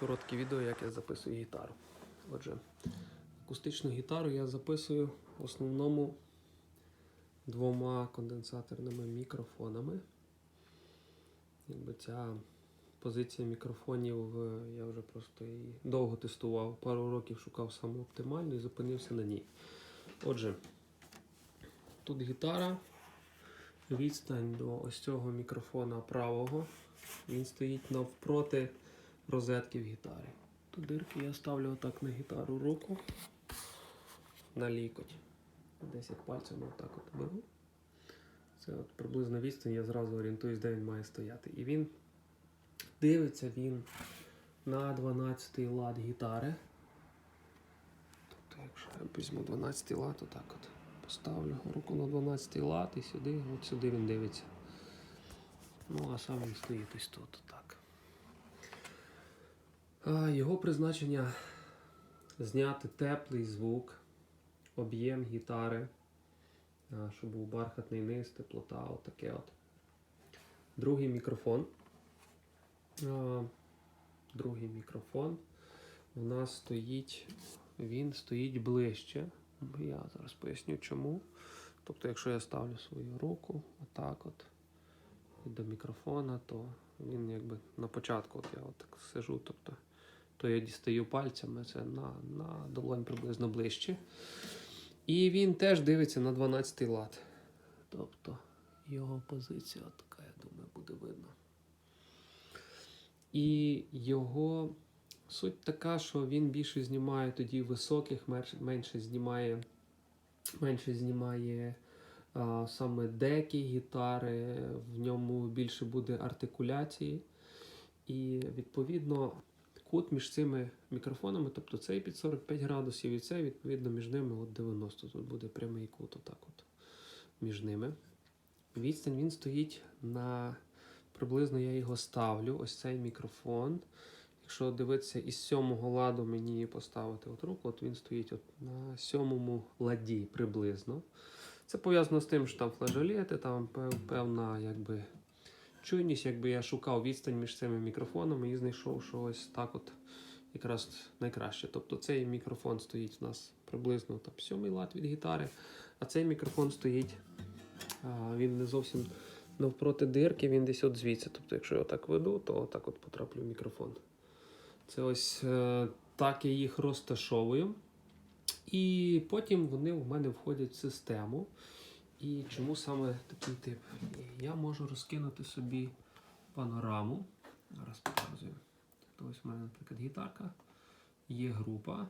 коротке відео, як я записую гітару. Отже, акустичну гітару я записую в основному двома конденсаторними мікрофонами. Якби ця позиція мікрофонів е, я вже просто її довго тестував, пару років шукав саму оптимальну і зупинився на ній. Отже, тут гітара, відстань до ось цього мікрофона правого. Він стоїть навпроти розетки в гітарі. Тут дирки я ставлю отак на гітару руку на лікоть. 10 пальцями отак от беру. Це от приблизно відстань, я зразу орієнтуюсь, де він має стояти. І він дивиться він на 12 лад гітари. Тобто, якщо я візьму 12-й лад, отак от поставлю руку на 12 лад і сюди, от сюди він дивиться. Ну, а сам він стоїть ось тут, Його призначення зняти теплий звук, об'єм гітари, щоб був бархатний низ, теплота, отаке от. Другий мікрофон. Другий мікрофон у нас стоїть, він стоїть ближче. Я зараз поясню чому. Тобто, якщо я ставлю свою руку отак от до мікрофона, то він якби на початку, от я от так сижу, тобто, то я дістаю пальцями, це на, на долонь приблизно ближче. І він теж дивиться на 12 лад. Тобто його позиція така, я думаю, буде видно. І його суть така, що він більше знімає тоді високих, менше- знімає, менше знімає а, саме деки гітари, в ньому більше буде артикуляції. І відповідно кут між цими мікрофонами, тобто цей під 45 градусів і цей, відповідно, між ними от 90. Тут буде прямий кут, отак от між ними. Відстань він стоїть на приблизно я його ставлю, ось цей мікрофон. Якщо дивитися із сьомого ладу мені поставити от руку, от він стоїть от на сьомому ладі приблизно. Це пов'язано з тим, що там флажолети, там певна якби, чуйність, якби я шукав відстань між цими мікрофонами і знайшов, що ось так от якраз найкраще. Тобто цей мікрофон стоїть у нас приблизно там, сьомий лад від гітари, а цей мікрофон стоїть, він не зовсім навпроти дирки, він десь от звідси. Тобто, якщо я отак веду, то отак от потраплю в мікрофон. Це ось е, так я їх розташовую. І потім вони в мене входять в систему. І чому саме такий тип? Я можу розкинути собі панораму. Зараз показую. Тобто ось в мене, наприклад, гітарка, є група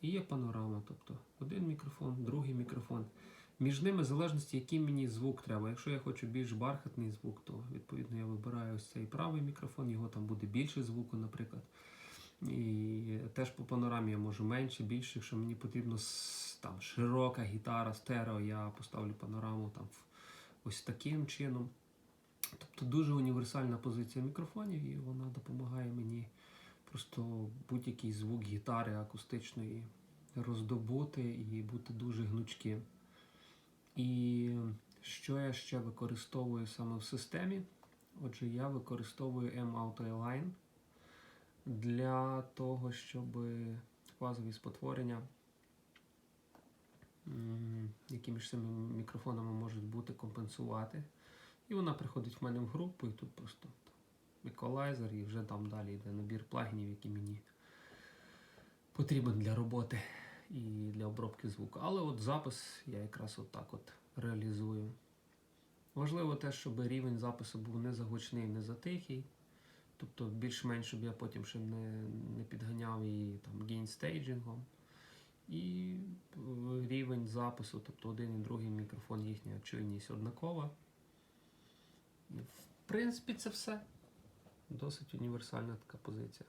і є панорама. Тобто один мікрофон, другий мікрофон. Між ними, в залежності, який мені звук треба. Якщо я хочу більш бархатний звук, то відповідно я вибираю ось цей правий мікрофон, його там буде більше звуку, наприклад. І теж по панорамі я можу менше, більше. Якщо мені потрібно там, широка гітара, стерео, я поставлю панораму там ось таким чином. Тобто дуже універсальна позиція мікрофонів, і вона допомагає мені просто будь-який звук гітари акустичної роздобути і бути дуже гнучким. І що я ще використовую саме в системі? Отже, я використовую M-Auto Align для того, щоб фазові спотворення, які між цими мікрофонами можуть бути, компенсувати. І вона приходить в мене в групу, і тут просто еквалайзер, і вже там далі йде набір плагінів, які мені потрібен для роботи і для обробки звуку. Але от запис я якраз от так от реалізую. Важливо те, щоб рівень запису був не загучний, не затихий. Тобто більш-менш, щоб я потім ще не, не підганяв її там гейнстейджингом. І е, рівень запису, тобто один і другий мікрофон, їхня чуйність однакова. В принципі, це все. Досить універсальна така позиція.